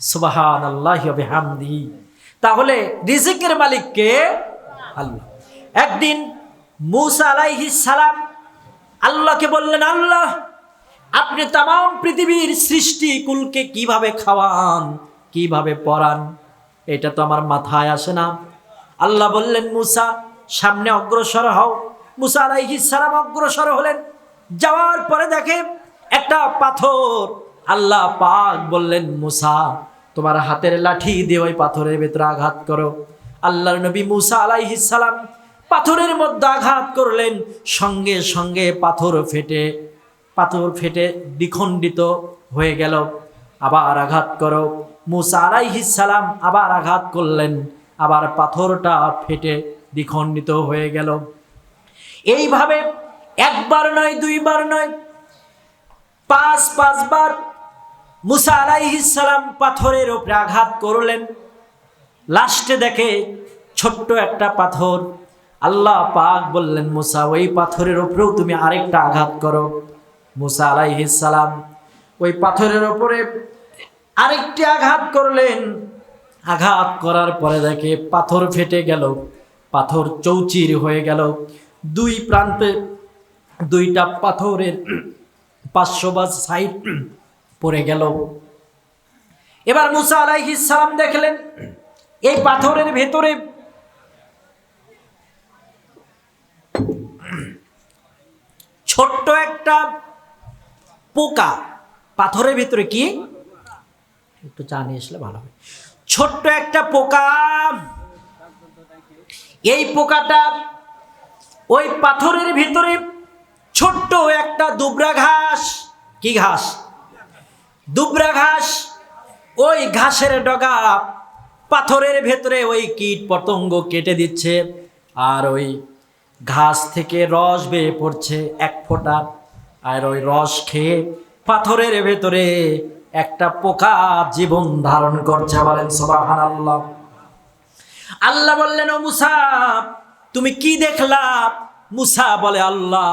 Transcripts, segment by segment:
সুবাহান আল্লাহ হামদি তাহলে রিজিকের মালিককে আল্লাহ। একদিন মুসা আলাইহিস সালাম আল্লাহকে বললেন, আল্লাহ, আপনি তাম পৃথিবীর সৃষ্টি কুলকে কীভাবে খাওয়ান, কীভাবে পড়ান এটা তো আমার মাথায় আসে না। আল্লাহ বললেন, মুসা, সামনে অগ্রসর হও। মুসা আলাইহিস সালাম অগ্রসর হলেন। যাওয়ার পরে দেখে একটা পাথর আল্লাহ পাক বললেন, মুসা, তোমার হাতের লাঠি দিয়ে ওই পাথরের ভেতরে আঘাত করো। আল্লাহর নবী মুসা সালাম পাথরের মধ্যে আঘাত করলেন। সঙ্গে সঙ্গে পাথর ফেটে পাথর ফেটে দ্বিখণ্ডিত হয়ে গেল। আবার আঘাত করো। মুসা সালাম আবার আঘাত করলেন। আবার পাথরটা ফেটে দ্বিখণ্ডিত হয়ে গেল। এইভাবে একবার নয়, দুইবার নয়, পাঁচ, পাঁচবার মুসা আলাইহিস সালাম পাথরের ওপরে আঘাত করলেন। লাস্টে দেখে ছোট্ট একটা পাথর। আল্লাহ পাক বললেন, মুসা, ওই পাথরের ওপরেও তুমি আরেকটা আঘাত করো। মুসা আলাইহিস সালাম ওই পাথরের ওপরে আরেকটি আঘাত করলেন। আঘাত করার পরে দেখে পাথর ফেটে গেল, পাথর চৌচির হয়ে গেল। দুই প্রান্তে দুইটা পাথরের পাঁচশো বা সাইড পড়ে গেল। এবার মুসা আলাইহিস সালাম দেখলেন, এই পাথরের ভেতরে ছোট্ট একটা পোকা, পাথরের ভিতরে কি? একটু চা নিয়ে আসলে ভালো হবে। ছোট্ট একটা পোকা, এই পোকাটা ওই পাথরের ভিতরে ছোট্ট একটা দুবরা ঘাস, কি ঘাস? দুবরা ঘাস, ওই ঘাসের ডগা পাথরের ভেতরে ওই কীট পতঙ্গ কেটে দিচ্ছে আর ওই ঘাস থেকে রস বেয়ে পড়ছে এক ফোঁটা। আর ওই রস খেয়ে পাথরের ভেতরে একটা পোকা জীবন ধারণ করছে বলেন সোবাহান আল্লাহ আল্লাহ বললেন, ও মুসা, তুমি কি দেখলা? মুসা বলে, আল্লাহ,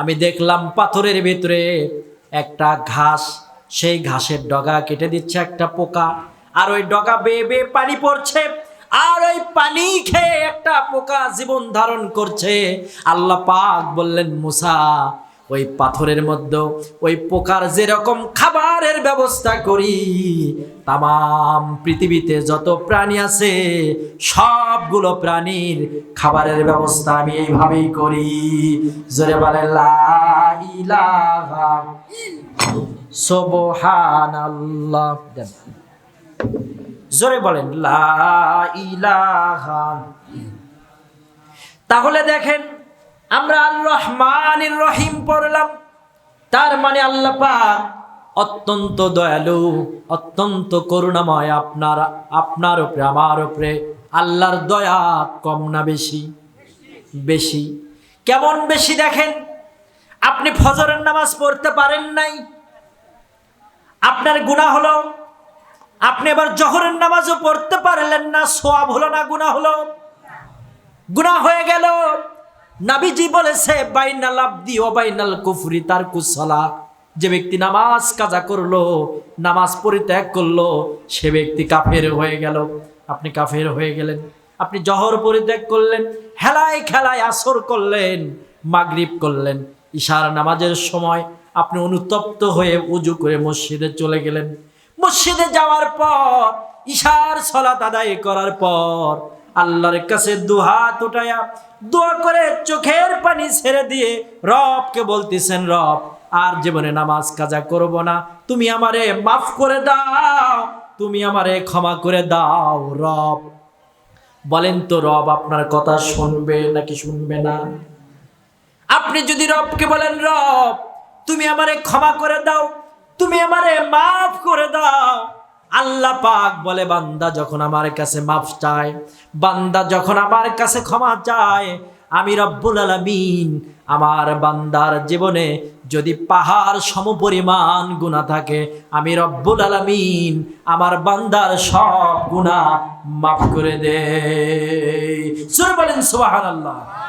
আমি দেখলাম পাথরের ভেতরে একটা ঘাস সেই ঘাসের ডগা কেটে দিচ্ছে একটা পোকা। আর ওই ডগা বেয়ে বেয়ে পানি পড়ছে। আর ওই পানি খেয়ে একটা পোকা জীবন ধারণ করছে। আল্লাহ পাক বললেন, মুসা, ওই পাথরের মধ্যে ওই পোকার যেরকম খাবারের ব্যবস্থা করি তাম পৃথিবীতে যত প্রাণী আছে, সবগুলো প্রাণীর খাবারের ব্যবস্থা আমি এইভাবেই করি। জোরে বলে লা ইলাহা সুবহানাল্লাহ। দেন। জোরে বলেন, লা ইলাহা তাহলে দেখেন, আমরা আল রহমানির রহিম পড়লাম। তার মানে আল্লাহ পাক অত্যন্ত দয়ালু, অত্যন্ত করুণাময় আপনার আপনার উপরে, আমার উপরে আল্লাহর দয়া কম না বেশি? বেশি। কেমন বেশি দেখেন? আপনি ফজরের নামাজ পড়তে পারেন নাই আপনার গুণা হলো, আপনি এবার জহরের নামাজও পড়তে পারলেন না, সোয়াব হলো না গুণা হলো। গুণা হয়ে গেল। নাবিজি বলেছে, বাইনাল আব্দি ও বাইনাল কুফরি তার কুসলা। যে ব্যক্তি নামাজ কাজা করল, নামাজ পরিত্যাগ করল, সে ব্যক্তি কাফের হয়ে গেল। আপনি কাফের হয়ে গেলেন, আপনি জহর পরিত্যাগ করলেন, হেলায় খেলায় আসর করলেন, মাগরিব করলেন, ইশার নামাজের সময় আপনি অনুতপ্ত হয়ে উজু করে মসজিদে চলে গেলেন। মসজিদে যাওয়ার পর ইশার সলাত আদায় করার পর, আল্লাহর কাছে দুহাত উঠায়া দোয়া করে চোখের পানি ছেড়ে দিয়ে রবকে বলতেছেন, রব, আর জীবনে নামাজ কাজা করব না। তুমি আমারে মাফ করে দাও, তুমি আমারে ক্ষমা করে দাও, রব। বলেন তো, রব আপনার কথা শুনবে নাকি শুনবে না? আপনি যদি রবকে বলেন, রব তুমি আমারে ক্ষমা করে দাও, তুমি আমারে মাফ করে দাও। আল্লাহ পাক বলে, বান্দা যখন আমার কাছে মাফ চায়, বান্দা যখন আমার কাছে ক্ষমা চায়, আমি রব্বুল আলামিন আমার বান্দার জীবনে যদি পাহাড় সমপরিমাণ গুণা থাকে, আমি রব্বুল আলামিন আমার বান্দার সব গুণা মাফ করে দে বলেন সুবহানাল্লাহ।